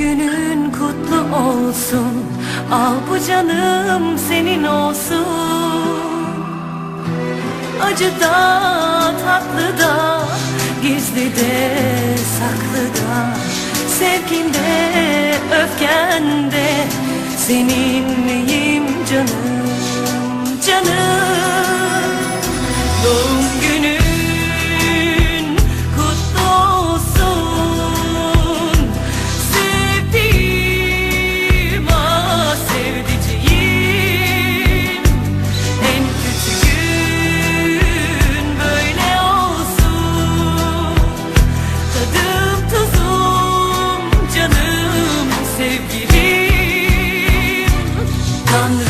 günün kutlu olsun. Al bu canım senin olsun. Acı da tatlı da Gizli de saklı da. Sevkinde öfkende Seninleyim canım Canım? Doğru Come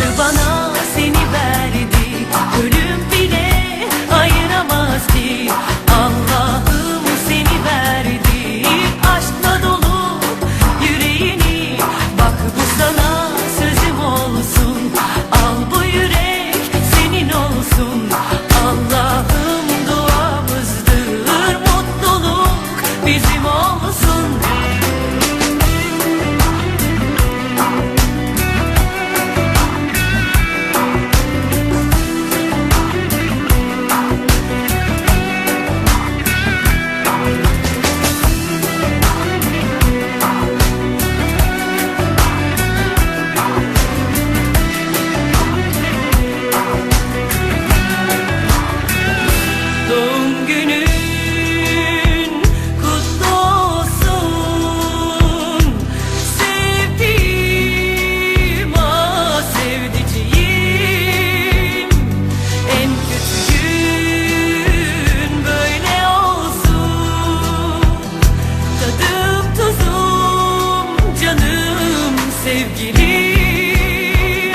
sevgilim.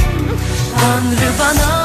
Tanrı bana